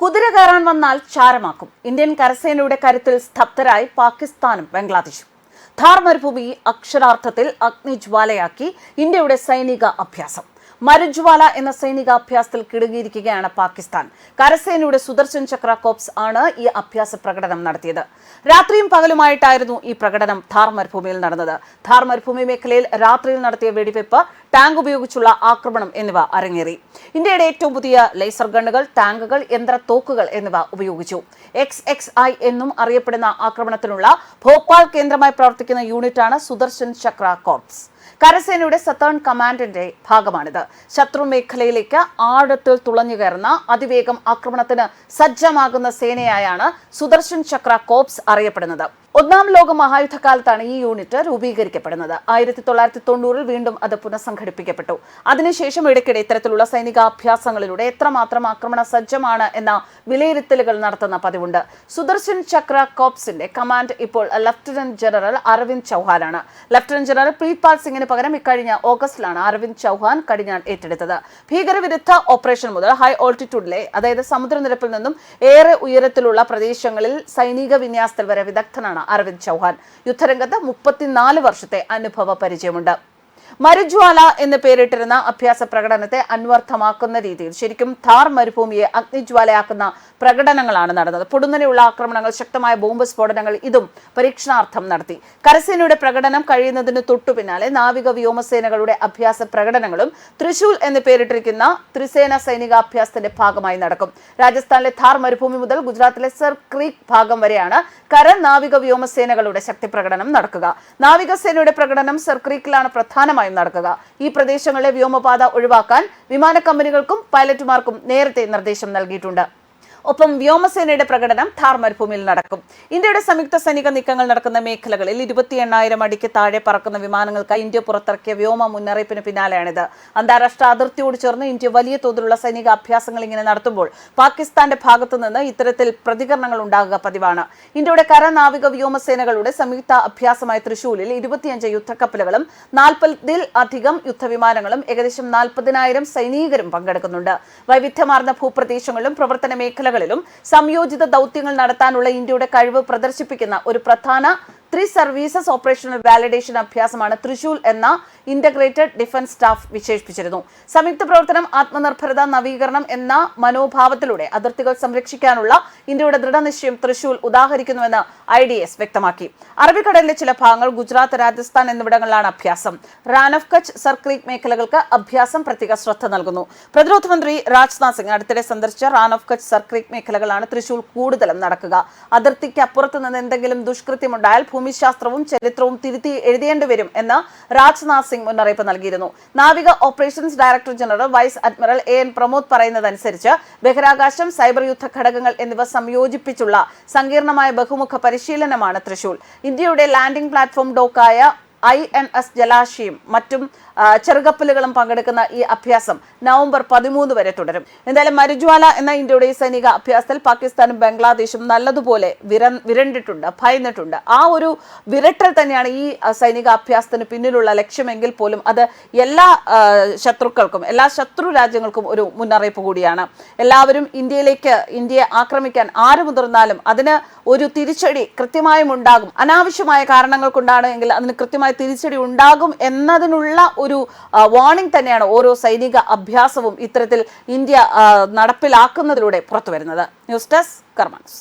കുതിര കയറാൻ വന്നാൽ ചാരമാക്കും. ഇന്ത്യൻ കരസേനയുടെ കരുത്തിൽ സ്തബ്ധരായി പാകിസ്ഥാനും ബംഗ്ലാദേശും. ഥാർ മരുഭൂമി അക്ഷരാർത്ഥത്തിൽ അഗ്നിജ്വാലയാക്കി ഇന്ത്യയുടെ സൈനിക അഭ്യാസം. മരുജ്വാല എന്ന സൈനിക അഭ്യാസത്തിൽ കിടുങ്ങിയിരിക്കുകയാണ് പാകിസ്ഥാൻ. കരസേനയുടെ സുദർശൻ ചക്ര കോപ്സ് ആണ് ഈ അഭ്യാസ പ്രകടനം നടത്തിയത്. രാത്രിയും പകലുമായിട്ടായിരുന്നു ഈ പ്രകടനം ധാർ മരുഭൂമിയിൽ നടന്നത്. ധാർ മരുഭൂമി മേഖലയിൽ രാത്രിയിൽ നടത്തിയ വെടിവെപ്പ് ടാങ്ക് ഉപയോഗിച്ചുള്ള ആക്രമണം എന്നിവ അരങ്ങേറി. ഇന്ത്യയുടെ ഏറ്റവും പുതിയ ലേസർ ഗണ്ണുകൾ ടാങ്കുകൾ യന്ത്ര തോക്കുകൾ എന്നിവ ഉപയോഗിച്ചു. എക്സ് എക്സ് ഐ എന്നും അറിയപ്പെടുന്ന ആക്രമണത്തിനുള്ള ഭോപ്പാൽ കേന്ദ്രമായി പ്രവർത്തിക്കുന്ന യൂണിറ്റാണ് സുദർശൻ ചക്ര കോർപ്സ്. കരസേനയുടെ സത്തേൺ കമാൻഡിന്റെ ഭാഗമാണിത്. ശത്രു മേഖലയിലേക്ക് ആഴത്തിൽ തുളഞ്ഞു കയറുന്ന അതിവേഗം ആക്രമണത്തിന് സജ്ജമാകുന്ന സേനയായാണ് സുദർശൻ ചക്ര കോപ്സ് അറിയപ്പെടുന്നത്. ഒന്നാം ലോക മഹായുദ്ധകാലത്താണ് ഈ യൂണിറ്റ് രൂപീകരിക്കപ്പെടുന്നത്. ആയിരത്തി തൊള്ളായിരത്തി തൊണ്ണൂറിൽ വീണ്ടും അത് പുനഃസംഘടിപ്പിക്കപ്പെട്ടു. അതിനുശേഷം ഇടയ്ക്കിടെ ഇത്തരത്തിലുള്ള സൈനികാഭ്യാസങ്ങളിലൂടെ എത്രമാത്രം ആക്രമണ സജ്ജമാണ് എന്ന വിലയിരുത്തലുകൾ നടത്തുന്ന പതിവുണ്ട്. സുദർശൻ ചക്ര കോപ്സിന്റെ കമാൻഡ് ഇപ്പോൾ ലഫ്റ്റനന്റ് ജനറൽ അരവിന്ദ് ചൗഹാനാണ്. ലഫ്റ്റനന്റ് ജനറൽ പ്രീത്പാൽ സിംഗിന് പകരം ഇക്കഴിഞ്ഞ ഓഗസ്റ്റിലാണ് അരവിന്ദ് ചൗഹാൻ കടിഞ്ഞാൺ ഏറ്റെടുത്തത്. ഭീകരവിരുദ്ധ ഓപ്പറേഷൻ മുതൽ ഹൈ ഓൾട്ടിറ്റ്യൂഡിലെ അതായത് സമുദ്രനിരപ്പിൽ നിന്നും ഏറെ ഉയരത്തിലുള്ള പ്രദേശങ്ങളിൽ സൈനിക വിന്യാസത്തിൽ വരെ വിദഗ്ധനാണ് അരവിന്ദ് ചൗഹാൻ. യുദ്ധരംഗത്ത് മുപ്പത്തിനാല് വർഷത്തെ അനുഭവ പരിചയമുണ്ട്. മരുജ്വാല എന്ന് പേരിട്ടിരുന്ന അഭ്യാസ പ്രകടനത്തെ അന്വർത്ഥമാക്കുന്ന രീതിയിൽ ശരിക്കും ഥാർ മരുഭൂമിയെ അഗ്നിജ്വാലയാക്കുന്ന പ്രകടനങ്ങളാണ് നടന്നത്. പൊടുന്നനെയുള്ള ആക്രമണങ്ങൾ ശക്തമായ ബോംബ് സ്ഫോടനങ്ങൾ ഇതും പരീക്ഷണാർത്ഥം നടത്തി. കരസേനയുടെ പ്രകടനം കഴിയുന്നതിന് തൊട്ടു പിന്നാലെ നാവിക വ്യോമസേനകളുടെ അഭ്യാസ പ്രകടനങ്ങളും തൃശൂൽ എന്ന് പേരിട്ടിരിക്കുന്ന ത്രിസേന സൈനികാഭ്യാസത്തിന്റെ ഭാഗമായി നടക്കും. രാജസ്ഥാനിലെ ഥാർ മരുഭൂമി മുതൽ ഗുജറാത്തിലെ സർ ക്രീക്ക് ഭാഗം വരെയാണ് കര നാവിക വ്യോമസേനകളുടെ ശക്തി പ്രകടനം നടക്കുക നാവികസേനയുടെ പ്രകടനം സർ ക്രീക്കിലാണ് പ്രധാനമായും നടക്കുക. ഈ പ്രദേശങ്ങളിലെ വ്യോമപാത ഒഴിവാക്കാൻ വിമാന കമ്പനികൾക്കും പൈലറ്റുമാർക്കും നേരത്തെ നിർദ്ദേശം നൽകിയിട്ടുണ്ട്. ഒപ്പം വ്യോമസേനയുടെ പ്രകടനം ഥാർ മരുഭൂമിയിൽ നടക്കും. ഇന്ത്യയുടെ സംയുക്ത സൈനിക നീക്കങ്ങൾ നടക്കുന്ന മേഖലകളിൽ ഇരുപത്തി എണ്ണായിരം അടിക്ക് താഴെ പറക്കുന്ന വിമാനങ്ങൾക്ക് ഇന്ത്യ പുറത്തിറക്കിയ വ്യോമ മുന്നറിയിപ്പിന് പിന്നാലെയാണിത്. അന്താരാഷ്ട്ര അതിർത്തിയോട് ചേർന്ന് ഇന്ത്യ വലിയ തോതിലുള്ള സൈനിക അഭ്യാസങ്ങൾ ഇങ്ങനെ നടത്തുമ്പോൾ പാകിസ്ഥാന്റെ ഭാഗത്തുനിന്ന് ഇത്തരത്തിൽ പ്രതികരണങ്ങൾ ഉണ്ടാകുക പതിവാണ്. ഇന്ത്യയുടെ കര നാവിക വ്യോമസേനകളുടെ സംയുക്ത അഭ്യാസമായ തൃശൂരിൽ ഇരുപത്തിയഞ്ച് യുദ്ധക്കപ്പലുകളും നാൽപ്പതിൽ അധികം യുദ്ധവിമാനങ്ങളും ഏകദേശം നാൽപ്പതിനായിരം സൈനികരും പങ്കെടുക്കുന്നുണ്ട്. വൈവിധ്യമാർന്ന ഭൂപ്രദേശങ്ങളിലും പ്രവർത്തന മേഖലകളിലും സംയോജിത ദൗത്യങ്ങൾ നടത്താനുള്ള ഇന്ത്യയുടെ കഴിവ് പ്രദർശിപ്പിക്കുന്ന ഒരു പ്രധാന ത്രീ സർവീസസ് ഓപ്പറേഷണൽ വാലിഡേഷൻ അഭ്യാസമാണ് തൃശൂൽ എന്ന ഇന്റഗ്രേറ്റഡ് ഡിഫൻസ് സ്റ്റാഫ് വിശേഷിപ്പിച്ചിരുന്നു. സംയുക്ത പ്രവർത്തനം ആത്മനിർഭരത നവീകരണം എന്ന മനോഭാവത്തിലൂടെ അതിർത്തികൾ സംരക്ഷിക്കാനുള്ള ഇന്ത്യയുടെ ദൃഢനിശ്ചയം തൃശൂൽ ഉദാഹരിക്കുന്നുവെന്ന് ഐ ഡി എസ് വ്യക്തമാക്കി. അറബിക്കടലിലെ ചില ഭാഗങ്ങൾ ഗുജറാത്ത് രാജസ്ഥാൻ എന്നിവിടങ്ങളിലാണ് അഭ്യാസം. റാൻ ഓഫ് കച്ച് സർക്രീക് മേഖലകൾക്ക് അഭ്യാസം പ്രത്യേക ശ്രദ്ധ നൽകുന്നു. പ്രതിരോധ മന്ത്രി രാജ്നാഥ് സിംഗ് അടുത്തിടെ സന്ദർശിച്ച റാൻ ഓഫ് കച്ച് സർക്രീക് മേഖലകളാണ് തൃശൂൽ കൂടുതലും നടക്കുക. അതിർത്തിക്ക് അപ്പുറത്ത് നിന്ന് എന്തെങ്കിലും ദുഷ്കൃത്യമുണ്ടായാൽ ഭൂമിശാസ്ത്രവും ചരിത്രവും തിരുത്തി എഴുതേണ്ടി വരും എന്ന് രാജ്നാഥ് സിംഗ് മുന്നറിയിപ്പ് നൽകിയിരുന്നു. നാവിക operations director general vice admiral A N Pramod പറയുന്നതനുസരിച്ച് ബഹിരാകാശം സൈബർ യുദ്ധ ഘടകങ്ങൾ എന്നിവ സംയോജിപ്പിച്ചുള്ള സങ്കീർണമായ ബഹുമുഖ പരിശീലനമാണ് തൃശൂൽ ഇന്ത്യയുടെ ലാൻഡിംഗ് പ്ലാറ്റ്ഫോം ഡോക്കായ ഐ എൻ എസ് ജലാശയം മറ്റും ചെറുകപ്പലുകളും പങ്കെടുക്കുന്ന ഈ അഭ്യാസം നവംബർ പതിമൂന്ന് വരെ തുടരും. എന്തായാലും മരുജ്വാല എന്ന ഇന്ത്യയുടെ സൈനിക അഭ്യാസത്തിൽ പാകിസ്ഥാനും ബംഗ്ലാദേശും നല്ലതുപോലെ വിര വിരണ്ടിട്ടുണ്ട് ഭയന്നിട്ടുണ്ട്. ആ ഒരു വിരട്ടൽ തന്നെയാണ് ഈ സൈനിക അഭ്യാസത്തിന് പിന്നിലുള്ള ലക്ഷ്യമെങ്കിൽ പോലും അത് എല്ലാ ശത്രുക്കൾക്കും എല്ലാ ശത്രു രാജ്യങ്ങൾക്കും ഒരു മുന്നറിയിപ്പ് കൂടിയാണ്. എല്ലാവരും ഇന്ത്യയിലേക്ക് ഇന്ത്യയെ ആക്രമിക്കാൻ ആര് മുതിർന്നാലും അതിന് ഒരു തിരിച്ചടി കൃത്യമായും ഉണ്ടാകും. അനാവശ്യമായ കാരണങ്ങൾ കൊണ്ടാണ് എങ്കിൽ അതിന് കൃത്യമായ തിരിച്ചടി ഉണ്ടാകും എന്നതിനുള്ള ഒരു വാർണിംഗ് തന്നെയാണ് ഓരോ സൈനിക അഭ്യാസവും ഇത്തരത്തിൽ ഇന്ത്യ നടപ്പിലാക്കുന്നതിലൂടെ പുറത്തു വരുന്നത് ന്യൂസ് ഡെസ്ക് കർമാൻസ്